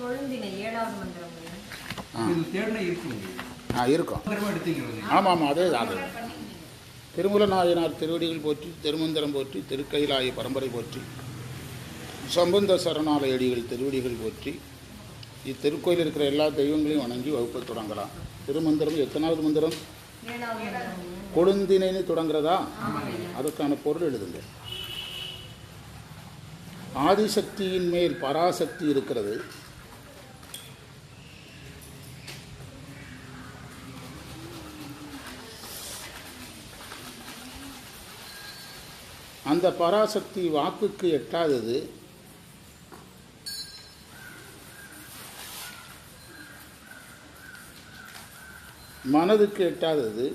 கொழுந்தினை ஏழாவது மந்திரம் ஆ. இது தேடினா இருக்குங்க ஆ இருக்கும். திரும்ப எடுத்துக்கிறது ஆமாம் ஆமாம் அதே அது திருமூல நாயனார் திருவடிகள் போற்றி திருமந்திரம் போற்றி திருக்கைலாய பரம்பரை போற்றி சம்பந்த சரணாலயடிகள் திருவடிகள் போற்றி இத்திருக்கோயில் இருக்கிற எல்லா தெய்வங்களையும் வணங்கி வகுப்பை தொடங்கலாம். திருமந்திரம் எத்தனாவது மந்திரம்? கொழுந்தினைன்னு தொடங்குறதா? அதுக்கான பொருள் எழுதுங்க. ஆதிசக்தியின் மேல் பராசக்தி இருக்கிறது. அந்த பராசக்தி வாக்குக்கு எட்டாதது. மனதுக்கு எட்டாதது.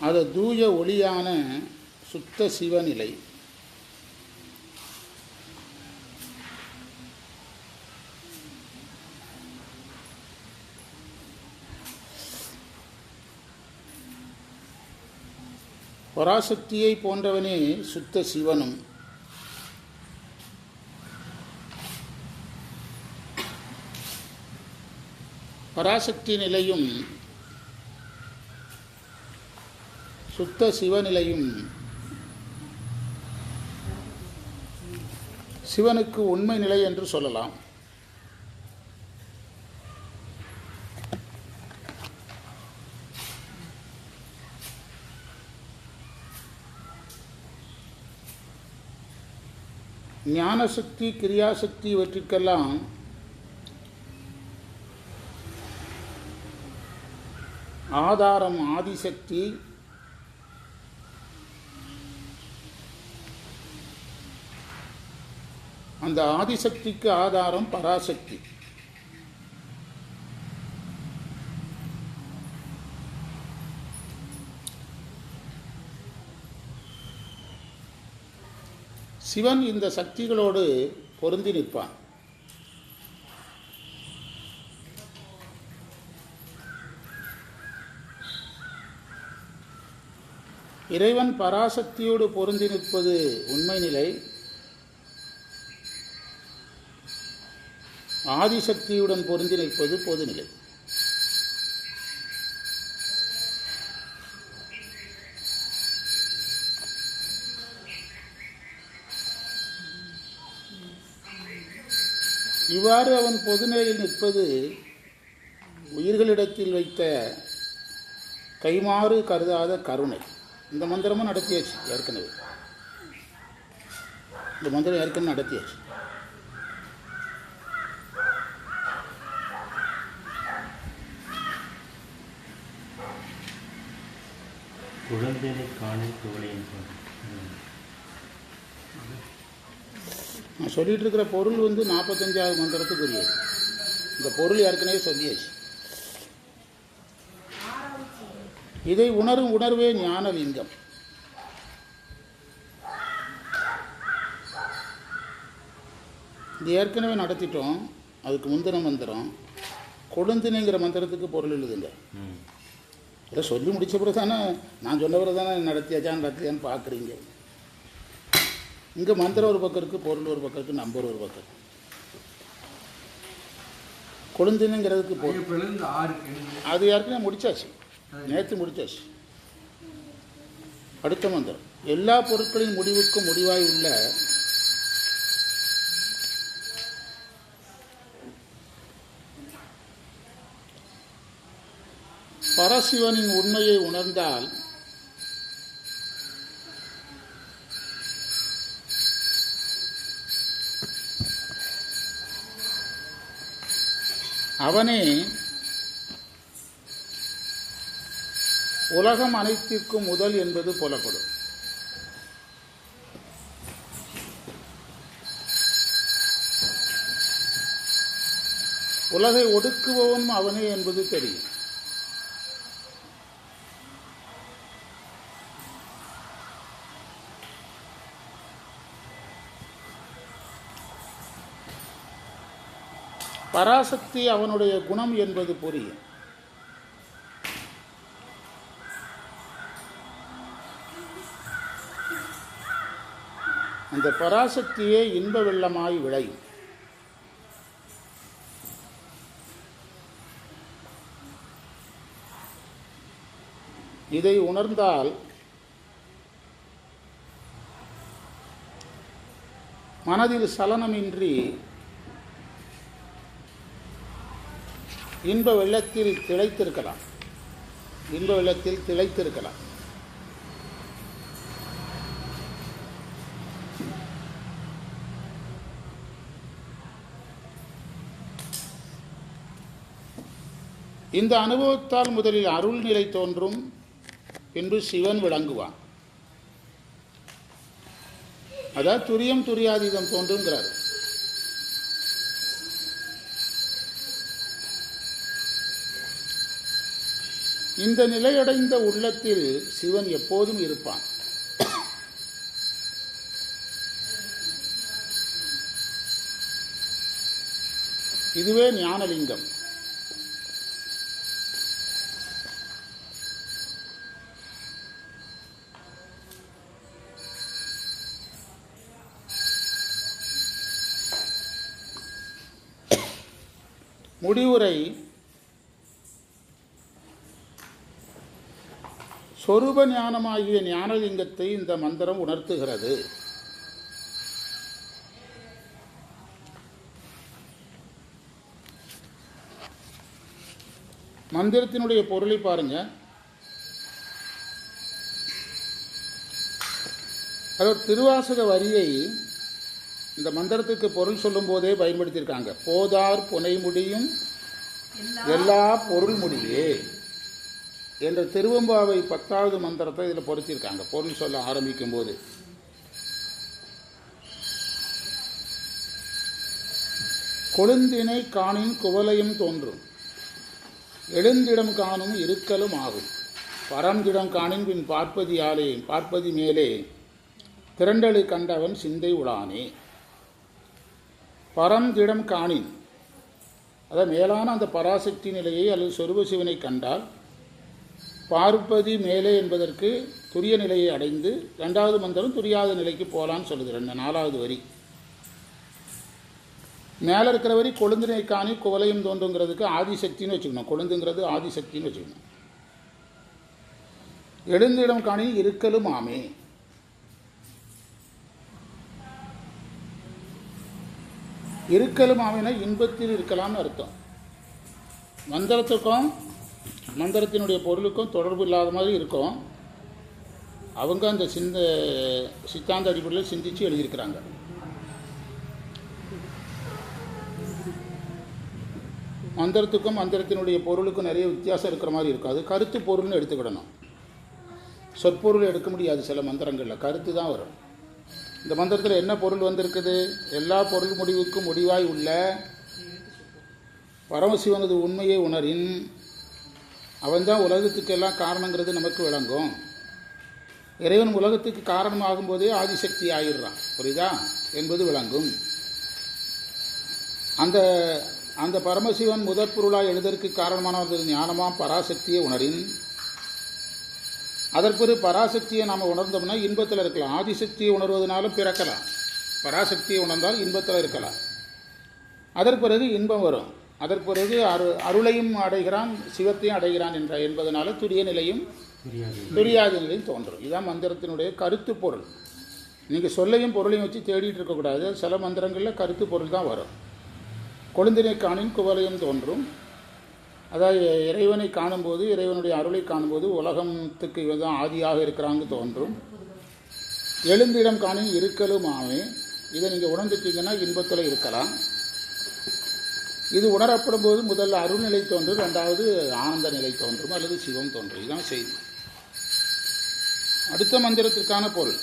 அது தூய ஒளியான சுத்த சிவநிலை. பராசக்தியை போன்றவனே சுத்த சிவனும். பராசக்தி நிலையும் சுத்த சிவநிலையும் சிவனுக்கு உண்மை நிலை என்று சொல்லலாம். ஞானசக்தி கிரியாசக்தி இவற்றிற்கெல்லாம் ஆதாரம் ஆதிசக்தி அந்த ஆதிசக்திக்கு ஆதாரம் பராசக்தி. சிவன் இந்த சக்திகளோடு பொருந்தி நிற்பான். இறைவன் பராசக்தியோடு பொருந்தி நிற்பது உண்மை நிலை. ஆதிசக்தியுடன் பொருந்தி நிற்பது பொதுநிலை இவ்வாறு அவன் பொதுநிலையில் நிற்பது உயிர்களிடத்தில் வைத்த கைமாறு கருதாத கருணை. இந்த மந்திரமும் நடத்தியாச்சு ஏற்கனவே. இந்த மந்திரம் ஏற்கனவே நடத்தியாச்சு. குழந்தைகளை காணும் குவளையின் நான் சொல்லிட்டு இருக்கிற பொருள் வந்து நாற்பத்தஞ்சாவது மந்திரத்துக்குரியது. இந்த பொருள் ஏற்கனவே சொல்லியாச்சு. இதை உணரும் உணர்வே ஞானலிங்கம். இது ஏற்கனவே நடத்திட்டோம். அதுக்கு முந்தின மந்திரம். கொழுந்தினைங்கிற மந்திரத்துக்கு பொருள் எழுதுங்க. இதை சொல்லி முடிச்ச பிறகு தானே நான் சொன்ன பிறகு தானே நடத்தியாச்சா நடத்தியான்னு பார்க்குறீங்க. இங்கே மந்திரம் ஒரு பக்கம் இருக்குது பொருள் ஒரு பக்கம் இருக்குது நம்பர் ஒரு பக்கம் இருக்கு. கொழுந்தினுங்கிறதுக்கு அது ஏற்கனவே முடிச்சாச்சு. நேற்று முடிச்சாச்சு. அடுத்த மந்திரம். எல்லா பொருட்களின் முடிவுக்கும் முடிவாய் உள்ள பரசிவனின் உண்மையை உணர்ந்தால் அவனே உலகம் அனைத்திற்கும் முதல் என்பது புலப்படும். உலகை ஒடுக்குபவனும் அவனே என்பது தெரியும். பராசக்தி அவனுடைய குணம் என்பது புரியும். அந்த பராசக்தியே இன்ப வெள்ளமாய் விளையும். இதை உணர்ந்தால் மனதில் சலனமின்றி இன்ப வெள்ளத்தில் திளைத்திருக்கலாம். இன்ப வெள்ளத்தில் திளைத்திருக்கலாம். இந்த அனுபவத்தால் முதலில் அருள் நிலை தோன்றும் பின்பு சிவன் விளங்குவான். அதாவது துரியம் துரியாதீதம் தோன்றுங்கிறார். இந்த நிலையடைந்த உள்ளத்தில் சிவன் எப்போதும் இருப்பான். இதுவே ஞானலிங்கம். முடிவுரை சொரூப ஞானமாகிய ஞானலிங்கத்தை இந்த மந்திரம் உணர்த்துகிறது. மந்திரத்தினுடைய பொருளை பாருங்க. அதாவது திருவாசக வரியை இந்த மந்திரத்துக்கு பொருள் சொல்லும் போதே பயன்படுத்தியிருக்காங்க. போதார் புனை முடியும் எல்லா பொருள் முடியே என்ற திருவம்பாவை பத்தாவது மந்திரத்தை இதில் பொறிச்சிருக்காங்க. பொருள் சொல்ல ஆரம்பிக்கும் போது கொழுந்தினை காணின் குவலையும் தோன்றும். எழுந்திடம் காணும் இருக்கலும் ஆகும். பரந்திடம் காணின் பின் பார்ப்பதியாலே பார்ப்பதி மேலே. திரண்டலை கண்டவன் சிந்தை உளானே பரந்திடம் காணின். அதாவது மேலான அந்த பராசக்தி நிலையை அல்லது சொருப சிவனை கண்டால் பார்ப்பதி மேலே என்பதற்கு துரிய நிலையை அடைந்து ரெண்டாவது மந்திரம் துரியாத நிலைக்கு போகலான்னு சொல்லுது ரெண்டு நாலாவது வரி. மேலே இருக்கிற வரி கொழுந்தினை காணி குவலையும் தோன்றுங்கிறதுக்கு ஆதிசக்தின்னு வச்சுக்கணும். கொழுந்துங்கிறது ஆதிசக்தின்னு வச்சுக்கணும். எழுந்திடம் காணி இருக்கலும் ஆமே. இருக்கலும் ஆமைனா இன்பத்தில் இருக்கலாம்னு அர்த்தம். மந்திரத்துக்கும் மந்திரத்தினுடைய பொருளுக்கும் தொடர்பு இல்லாத மாதிரி இருக்கும். அவங்க அந்த சிந்த சித்தாந்த அடிப்படையில் சிந்திச்சு எழுதியிருக்கிறாங்க. மந்திரத்துக்கும் மந்திரத்தினுடைய பொருளுக்கும் நிறைய வித்தியாசம் இருக்கிற மாதிரி இருக்கும். அது கருத்து பொருள்னு எடுத்துக்கிடணும். சொற்பொருள் எடுக்க முடியாது சில மந்திரங்களில். கருத்து தான் வரும். இந்த மந்திரத்தில் என்ன பொருள் வந்திருக்குது? எல்லா பொருள் முடிவுக்கும் முடிவாய் உள்ள பரமசிவனது உண்மையை உணரின் அவன்தான் உலகத்துக்கெல்லாம் காரணங்கிறது நமக்கு விளங்கும். இறைவன் உலகத்துக்கு காரணமாகும் போதே ஆதிசக்தி ஆயிடுறான். புரியுதா? என்பது விளங்கும். அந்த அந்த பரமசிவன் முதற் பொருளாக எழுதற்கு காரணமானது ஞானமாம் பராசக்தியை உணரின். அதற்கு பராசக்தியை நாம் உணர்ந்தோம்னா இன்பத்தில் இருக்கலாம். ஆதிசக்தியை உணர்வதனாலும் பிறக்கலாம். பராசக்தியை உணர்ந்தால் இன்பத்தில் இருக்கலாம். அதற்கு பிறகு இன்பம் வரும். அதற்கு பிறகு அரு அருளையும் அடைகிறான் சிவத்தையும் அடைகிறான் என்ற என்பதனால துரிய நிலையும் துரியாத நிலையும். தோன்றும். இதுதான் மந்திரத்தினுடைய கருத்து பொருள். நீங்கள் சொல்லையும் பொருளையும் வச்சு தேடிட்டு இருக்கக்கூடாது சில மந்திரங்களில் கருத்து பொருள் தான் வரும். கொழுந்தினை காணின் குவலையும் தோன்றும். அதாவது இறைவனை காணும்போது இறைவனுடைய அருளை காணும்போது உலகத்துக்கு இவன் ஆதியாக இருக்கிறாங்க தோன்றும். எழுந்திடம் காணின் இருக்கலும் ஆமே இதை நீங்கள் உணர்ந்துட்டீங்கன்னா இன்பத்தில் இருக்கலாம். இது உணரப்படும் போது முதல்ல அருள்நிலை தோன்றும் ரெண்டாவது ஆனந்த நிலை தோன்றும் அல்லது சிவம் தோன்றும். இதுதான் செய்தி. அடுத்த மந்திரத்திற்கான பொருள்.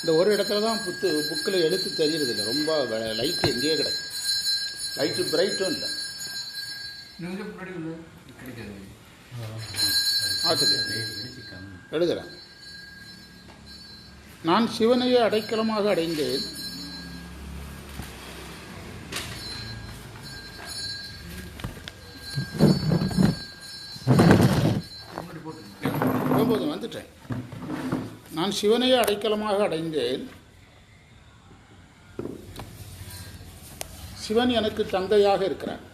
இந்த ஒரு இடத்துல தான் புத்து புக்கில் எழுத்து தெரியறது இல்லை. ரொம்ப லைட்டு எங்கேயே கிடக்கு. லைட்டு பிரைட்டும் இல்லை. இன்னும் நான் சிவனையே அடைக்கலமாக அடைந்தேன். போதும் வந்துட்டேன். நான் சிவனையே அடைக்கலமாக அடைந்தேன். சிவன் எனக்கு தந்தையாக இருக்கிறான்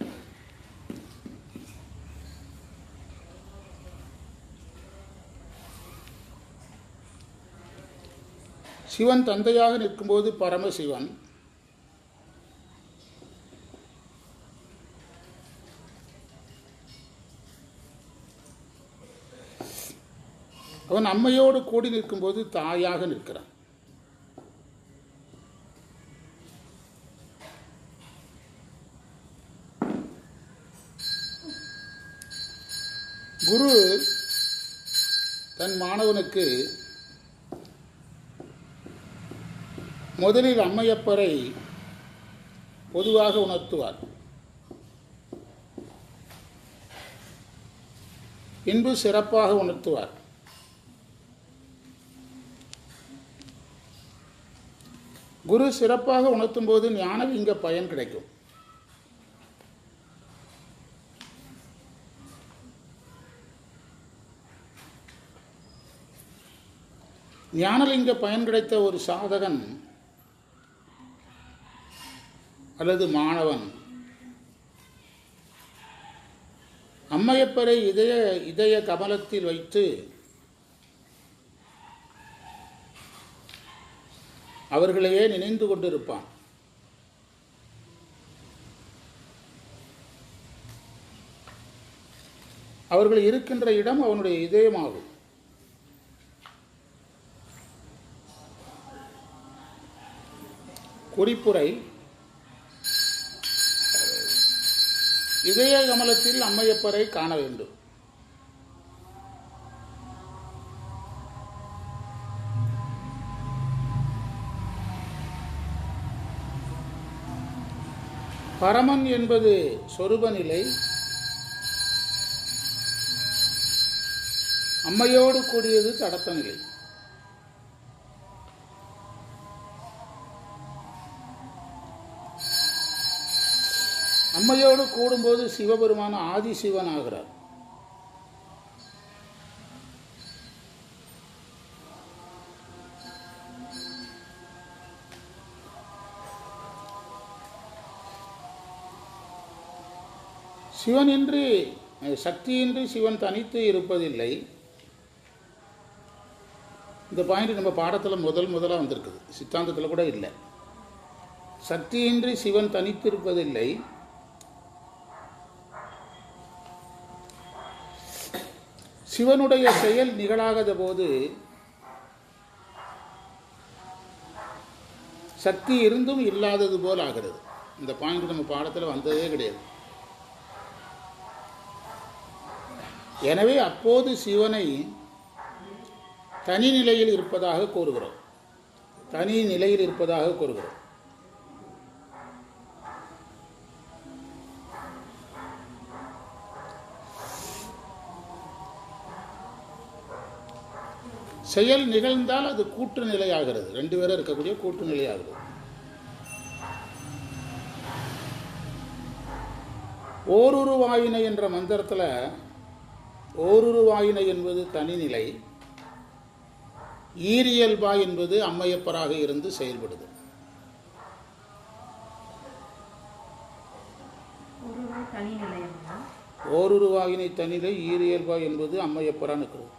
சிவன் தந்தையாக நிற்கும்போது பரமசிவன். அவன் அம்மையோடு கூடி நிற்கும்போது தாயாக நிற்கிறான். குரு தன் மாணவனுக்கு முதலில் அம்மையப்பரை பொதுவாக உணர்த்துவார். பின்பு சிறப்பாக உணர்த்துவார். குரு சிறப்பாக உணர்த்தும் போது ஞானலிங்க பயன் கிடைக்கும். ஞானலிங்க பயன் கிடைத்த ஒரு சாதகன் அல்லது மாணவன். அம்மையப்பரை இதய இதய கமலத்தில் வைத்து அவர்களையே நினைந்து கொண்டிருப்பான். அவர்கள் இருக்கின்ற இடம் அவனுடைய இதயமாகும். குறிப்புரை இதய கமலத்தில் அம்மையப்பரை காண வேண்டும். பரமன் என்பது சொருப நிலை அம்மையோடு கூடியது தடத்த நிலை உண்மையோடு கூடும்போது சிவபெருமான ஆதி சிவன் ஆகிறார் சிவனின்றி இன்றி சக்தியின்றி சிவன் தனித்து இருப்பதில்லை. இந்த பாயிண்ட் நம்ம பாடத்தில் முதல் முதலாக வந்திருக்குது. சித்தாந்தத்தில் கூட இல்லை. சக்தியின்றி சிவன் தனித்திருப்பதில்லை. சிவனுடைய செயல் நிகழாகாத போது சக்தி இருந்தும் இல்லாதது போல் ஆகிறது. இந்த பாயிண்ட் நம்ம பாடத்தில் வந்ததே கிடையாது. எனவே அப்போது சிவனை தனி நிலையில் இருப்பதாக கூறுகிறோம். தனி நிலையில் இருப்பதாக கூறுகிறோம். செயல் நிகழ்ந்தால் அது கூட்டு நிலையாகிறது. ரெண்டு பேரும் இருக்கக்கூடிய கூட்டு நிலையாகிறது ஓருருவாயினை என்ற மந்திரத்தில் ஓருருவாயினை என்பது தனிநிலை ஈரியல்பா என்பது அம்மையப்பராக இருந்து செயல்படுது. ஓருருவாயினை தனிநிலை ஈரியல்பா என்பது அம்மையப்பராக இருக்கிறது.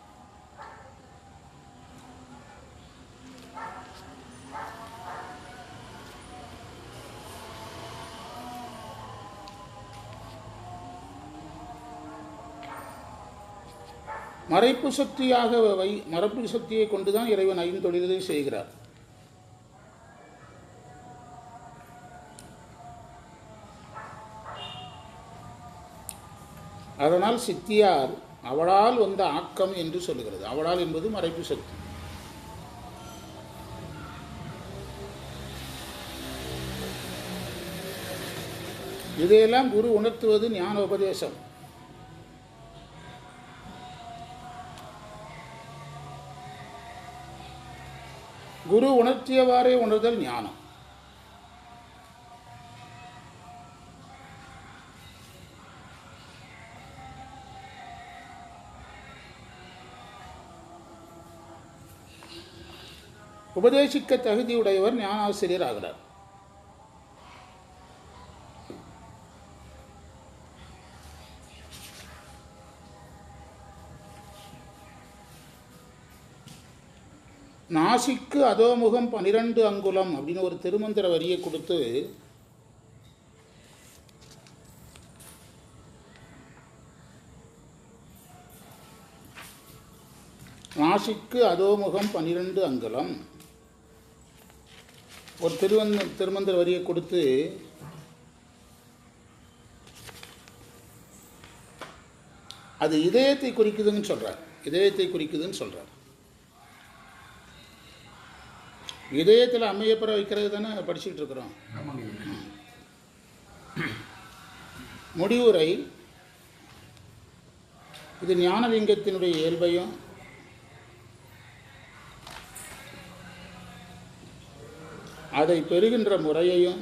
மறைப்பு சக்தியாக வை மறைப்பு சக்தியை கொண்டுதான் இறைவன் ஐந்தொழிலை செய்கிறார். அதனால் சித்தியார் அவளால் வந்த ஆக்கம் என்று சொல்கிறது. அவளால் என்பது மறைப்பு சக்தி. இதையெல்லாம் குரு உணர்த்துவது ஞான உபதேசம் குரு உணர்த்தியவாறே உணர்தல் ஞானம். உபதேசிக்க தகுதியுடையவர் ஞானாசிரியர் ஆகிறார் நாசிக்கு அதோமுகம் பனிரெண்டு அங்குலம் அப்படின்னு ஒரு திருமந்திர வரியை கொடுத்து நாசிக்கு அதோமுகம் பனிரெண்டு அங்குலம். ஒரு திருவந்த திருமந்திர வரியை கொடுத்து அது இதயத்தை குறிக்குதுன்னு சொல்கிறார் இதயத்தை குறிக்குதுன்னு சொல்கிறார் இதயத்தில் அம்மையப்பற வைக்கிறது தானே படிச்சுக்கிட்டு இருக்கிறோம். முடிவுரை இது ஞானலிங்கத்தினுடைய இயல்பையும் அதை பெறுகின்ற முறையையும்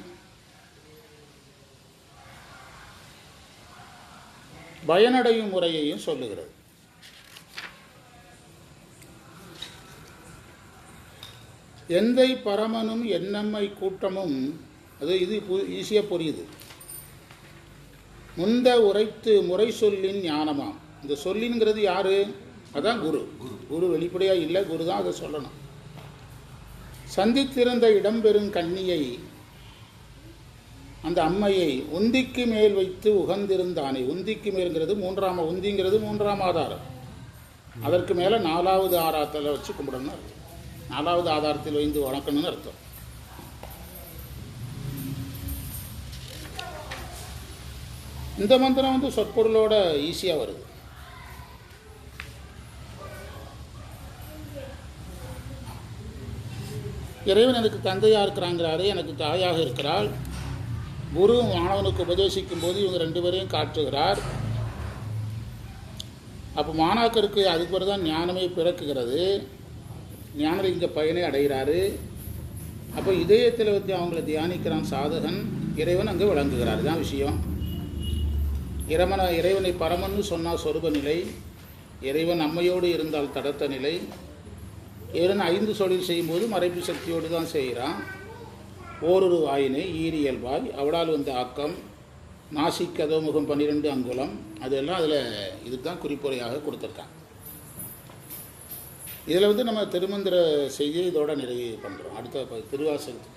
பயனடையும் முறையையும் சொல்லுகிறது. எந்தை பரமனும் என்னம்மை கூட்டமும் அது இது ஈஸியாக புரியுது. முந்த உரைத்து முறை சொல்லின் ஞானமாம். இந்த சொல்லின்ங்கிறது யாரு? அதான் குரு. குரு. வெளிப்படையாக இல்லை குரு தான் அதை சொல்லணும். சந்தித்திருந்த இடம்பெறும் கண்ணியை அந்த அம்மையை உந்திக்கு மேல் வைத்து உகந்திருந்தானே. உந்திக்கு மேல்ங்கிறது மூன்றாம் உந்திங்கிறது மூன்றாம் ஆதாரம். அதற்கு மேலே நாலாவது ஆதாரத்தில் வச்சு கும்பிடணும்னு அர்த்தம். நாலாவது ஆதாரத்தில் வைந்து வணக்கணும்னு அர்த்தம். இந்த மந்திரம் வந்து சொற்பொருளோட ஈஸியாக வருது. இறைவன் எனக்கு தந்தையாக இருக்கிறாங்கிறாரு எனக்கு தாயாக இருக்கிறாள். குரு மாணவனுக்கு உபதேசிக்கும் போது இவங்க ரெண்டு பேரையும் காட்டுகிறார். அப்போ மாணாக்கருக்கு அதுக்கு பிறகு தான் ஞானமே பிறக்குகிறது. ஞானலிங்க பயனை அடைகிறாரு. அப்போ இதயத்தில் வச்சு அவங்கள தியானிக்கிறான் சாதகன் இறைவன் அங்கே விளங்குகிறார். தான் விஷயம். இறைவன இறைவனை பரமன்னு சொன்னால் சொருப நிலை. இறைவன் அம்மையோடு இருந்தால் தடத்த நிலை. இறைவன் ஐந்து தொழில் செய்யும்போது மறைப்பு சக்தியோடு தான் செய்கிறான். ஓரொரு வாயினை ஈரியல்வாய் அவளால் வந்த ஆக்கம் நாசிக் கதோமுகம் பன்னிரெண்டு அங்குலம் அதெல்லாம் அதில் இதுதான் குறிப்புரையாக கொடுத்துருக்காங்க இதில் வந்து நம்ம திருமந்திர செய்தியை இதோட நிறைவு பண்ணுறோம் அடுத்த திருவாசகத்துக்கு